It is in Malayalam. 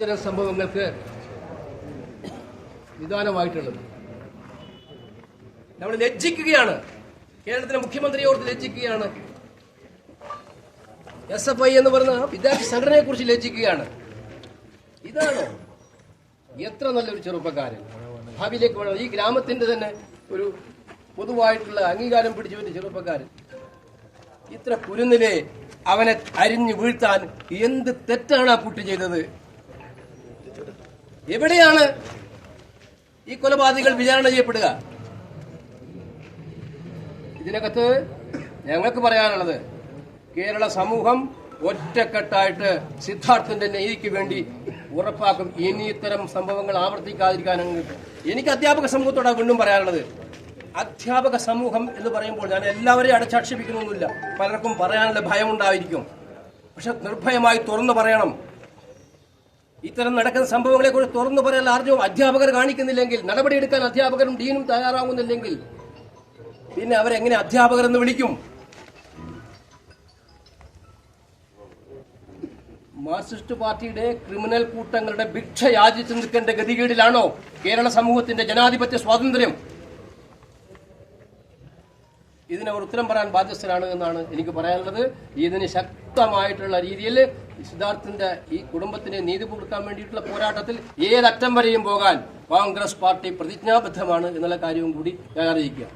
ഇത്തരം സംഭവങ്ങൾക്ക് നിദാനമായിട്ടുള്ളത്. നമ്മൾ ലജ്ജിക്കുകയാണ്. കേരളത്തിലെ മുഖ്യമന്ത്രിയോട് ലജ്ജിക്കുകയാണ്. എസ് എഫ് ഐ എന്ന് പറഞ്ഞ വിദ്യാർത്ഥി സംഘടനയെ കുറിച്ച് ലജ്ജിക്കുകയാണ്. ഇതാണ്? എത്ര നല്ലൊരു ചെറുപ്പക്കാരൻ. ഭാവിയിലേക്ക് വേണം ഈ ഗ്രാമത്തിന്റെ തന്നെ ഒരു പൊതുവായിട്ടുള്ള അംഗീകാരം പിടിച്ചു ചെറുപ്പക്കാരൻ. ഇത്ര കുരുന്നിലെ അവനെ അരിഞ്ഞു വീഴ്ത്താൻ എന്ത് തെറ്റാണ് ആ കുട്ടി ചെയ്തത്? എവിടെയാണ്? ഈ കൊലപാതകൾ വിചാരണ ചെയ്യപ്പെടുക? ഇതിനകത്ത് ഞങ്ങൾക്ക് പറയാനുള്ളത് കേരള സമൂഹം ഒറ്റക്കെട്ടായിട്ട് സിദ്ധാർത്ഥന്റെ നീതിക്ക് വേണ്ടി ഉറപ്പാക്കും. ഇനി ഇത്തരം സംഭവങ്ങൾ ആവർത്തിക്കാതിരിക്കാൻ എനിക്ക് അധ്യാപക സമൂഹത്തോടാണ് വീണ്ടും പറയാനുള്ളത്. അധ്യാപക സമൂഹം എന്ന് പറയുമ്പോൾ ഞാൻ എല്ലാവരെയും അടച്ചാക്ഷേപിക്കുന്നൊന്നുമില്ല പലർക്കും പറയാനുള്ള ഭയമുണ്ടായിരിക്കും. പക്ഷെ നിർഭയമായി തുറന്നു പറയണം. ഇത്തരം നടക്കുന്ന സംഭവങ്ങളെ കുറിച്ച് തുറന്നു പറയാൻ ആർജവും അധ്യാപകർ കാണിക്കുന്നില്ലെങ്കിൽ നടപടിയെടുക്കാൻ അധ്യാപകരും ഡീനും തയ്യാറാകുന്നില്ലെങ്കിൽ പിന്നെ അവരെങ്ങനെ അധ്യാപകർ എന്ന് വിളിക്കും? മാർസിസ്റ്റ് പാർട്ടിയുടെ ക്രിമിനൽ കൂട്ടങ്ങളുടെ ഭിക്ഷ യാചിച്ചു നിൽക്കേണ്ട ഗതികേടിലാണോ കേരള സമൂഹത്തിന്റെ ജനാധിപത്യ സ്വാതന്ത്ര്യം? ഇതിനവർ ഉത്തരം പറയാൻ ബാധ്യസ്ഥരാണ് എന്നാണ് എനിക്ക് പറയാനുള്ളത്. ഇതിന് ശക്തമായിട്ടുള്ള രീതിയിൽ സിദ്ധാർത്ഥിന്റെ ഈ കുടുംബത്തിന് നീതി കൊടുക്കാൻ വേണ്ടിയിട്ടുള്ള പോരാട്ടത്തിൽ ഏതറ്റം വരെയും പോകാൻ കോൺഗ്രസ് പാർട്ടി പ്രതിജ്ഞാബദ്ധമാണ് എന്നുള്ള കാര്യവും കൂടി ഞാൻ അറിയിക്കുക.